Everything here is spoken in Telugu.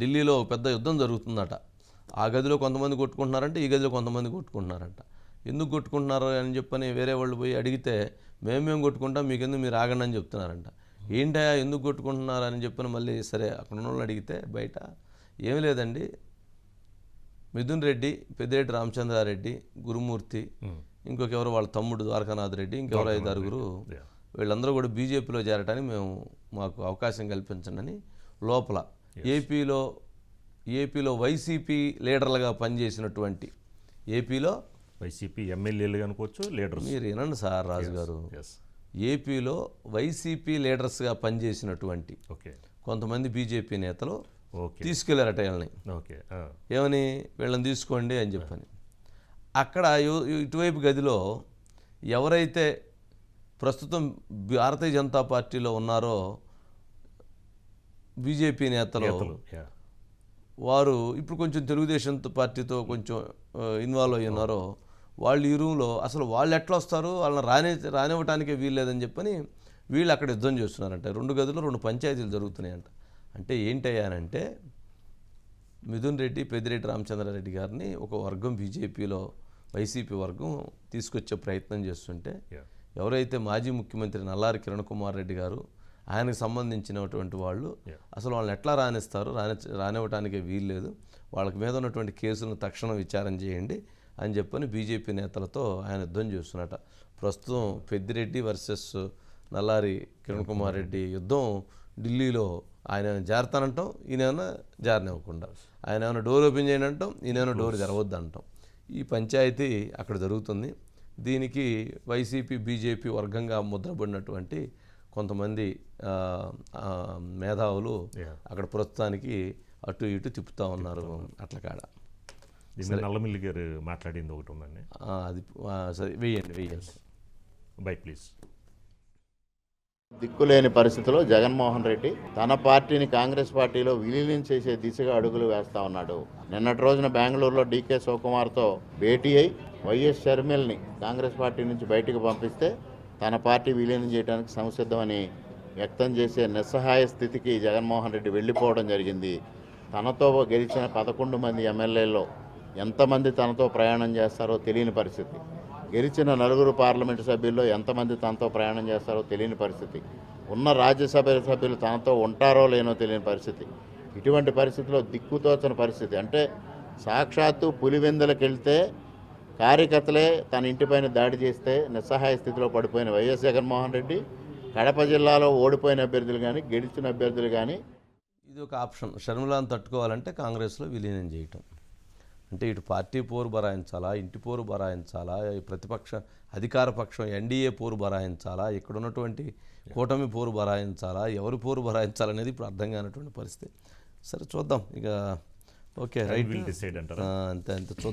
ఢిల్లీలో ఒక పెద్ద యుద్ధం జరుగుతుందట. ఆ గదిలో కొంతమంది కొట్టుకుంటున్నారంటే ఈ గదిలో కొంతమంది కొట్టుకుంటున్నారంట. ఎందుకు కొట్టుకుంటున్నారు అని చెప్పని వేరే వాళ్ళు పోయి అడిగితే మేమేం కొట్టుకుంటాం మీకెందుకు మీరు ఆగండి అని చెప్తున్నారంట. ఏంటయా ఎందుకు కొట్టుకుంటున్నారు అని చెప్పని మళ్ళీ సరే అక్కడ ఉన్న అడిగితే బయట ఏం లేదండి. మిథున్ రెడ్డి పెద్దిరెడ్డి రామచంద్రారెడ్డి గురుమూర్తి ఇంకొక ఎవరు వాళ్ళ తమ్ముడు ద్వారకానాథ్ రెడ్డి ఇంకెవరు ఐదు ఆరుగురు. వీళ్ళందరూ కూడా బీజేపీలో చేరటానికి మేము మాకు అవకాశం కల్పించండి అని లోపల ఏపీలో ఏపీలో వైసీపీ లీడర్లుగా పనిచేసినటువంటి ఏపీలో వైసీపీ ఎమ్మెల్యేలు అనుకోవచ్చు లీడర్స్. మీరు వినండి సార్ రాజు గారు ఏపీలో వైసీపీ లీడర్స్గా పనిచేసినటువంటి ఓకే. కొంతమంది బీజేపీ నేతలు ఓకే. తీసుకెళ్ళారట వీళ్ళని. ఓకే ఏమని? వీళ్ళని తీసుకోండి అని చెప్పని. అక్కడ ఇటువైపు గదిలో ఎవరైతే ప్రస్తుతం భారతీయ జనతా పార్టీలో ఉన్నారో బీజేపీ నేతలు వారు ఇప్పుడు కొంచెం తెలుగుదేశం పార్టీతో కొంచెం ఇన్వాల్వ్ అయి ఉన్నారో వాళ్ళు ఈ రూమ్లో అసలు వాళ్ళు ఎట్లా వస్తారు? వాళ్ళని రాని రానివ్వటానికే వీల్లేదని చెప్పని వీళ్ళు అక్కడ యుద్ధం చేస్తున్నారంట. రెండు గదులు రెండు పంచాయతీలు జరుగుతున్నాయంట. అంటే ఏంటయ్యానంటే మిథున్ రెడ్డి పెద్దిరెడ్డి రామచంద్రారెడ్డి గారిని ఒక వర్గం బీజేపీలో వైసీపీ వర్గం తీసుకొచ్చే ప్రయత్నం చేస్తుంటే ఎవరైతే మాజీ ముఖ్యమంత్రి నల్లారి కిరణ్ కుమార్ రెడ్డి గారు ఆయనకు సంబంధించినటువంటి వాళ్ళు. అసలు వాళ్ళని ఎట్లా రాణిస్తారు రాని రానివ్వటానికి వీల్లేదు వాళ్ళకి మీద ఉన్నటువంటి కేసులను తక్షణం విచారణ చేయండి అని చెప్పని బీజేపీ నేతలతో ఆయన యుద్ధం చేస్తున్నట. ప్రస్తుతం పెద్దిరెడ్డి వర్సెస్ నల్లారి కిరణ్ కుమార్ రెడ్డి యుద్ధం ఢిల్లీలో ఆయన జారుతానంటాం? ఈయన జారనివ్వకుండా. ఆయన ఏమైనా డోర్ ఓపెన్ చేయండి అంటాం ఈయన డోర్ తెరవద్దు అంటాం ఈ పంచాయతీ అక్కడ జరుగుతుంది. దీనికి వైసీపీ బీజేపీ వర్గంగా ముద్రపడినటువంటి కొంతమంది ఆ, ఆ, మేధావులు. అక్కడ ప్రస్తుతానికి అటు ఇటు తిప్పుతా ఉన్నారు అట్ల కాడ నల్లమిల్లి గారు మాట్లాడింది ఒకటి ఉందండి. ఆ, అది సరే వెయ్యండి వెయ్యండి బై ప్లీజ్. దిక్కులేని పరిస్థితిలో జగన్మోహన్ రెడ్డి తన పార్టీని కాంగ్రెస్ పార్టీలో విలీనం చేసే దిశగా అడుగులు వేస్తా ఉన్నాడు. నిన్నటి రోజున బెంగళూరులో డీకే శివకుమార్తో భేటీ అయి వైఎస్ షర్మిల్ని కాంగ్రెస్ పార్టీ నుంచి బయటకు పంపిస్తే తన పార్టీ విలీనం చేయడానికి సంసిద్ధమని వ్యక్తం చేసే నిస్సహాయ స్థితికి జగన్మోహన్ రెడ్డి వెళ్ళిపోవడం జరిగింది. తనతో గెలిచిన పదకొండు మంది ఎమ్మెల్యేల్లో ఎంతమంది తనతో ప్రయాణం చేస్తారో తెలియని పరిస్థితి. గెలిచిన నలుగురు పార్లమెంటు సభ్యుల్లో ఎంతమంది తనతో ప్రయాణం చేస్తారో తెలియని పరిస్థితి. ఉన్న రాజ్యసభ సభ్యులు తనతో ఉంటారో లేనో తెలియని పరిస్థితి. ఇటువంటి పరిస్థితిలో దిక్కుతోచని పరిస్థితి. అంటే సాక్షాత్తు పులివెందులకు వెళ్తే కార్యకర్తలే తన ఇంటిపైన దాడి చేస్తే నిస్సహాయ స్థితిలో పడిపోయిన వైఎస్ జగన్మోహన్ రెడ్డి కడప జిల్లాలో ఓడిపోయిన అభ్యర్థులు కానీ గెలిచిన అభ్యర్థులు కానీ ఇది ఒక ఆప్షన్. షర్మిలాను తట్టుకోవాలంటే కాంగ్రెస్లో విలీనం చేయటం. అంటే ఇటు పార్టీ పోరు బరాయించాలా ఇంటి పోరు బరాయించాలా ప్రతిపక్ష అధికార పక్షం ఎన్డీఏ పోరు బరాయించాలా ఇక్కడ ఉన్నటువంటి కూటమి పోరు బరాయించాలా ఎవరి పోరు బరాయించాలనేది ఇప్పుడు అర్థం కానటువంటి పరిస్థితి. సరే చూద్దాం. ఇక ఓకే. రైట్ విల్ డిసైడ్ అంటారా? అంతే అంతే. చూద్దాం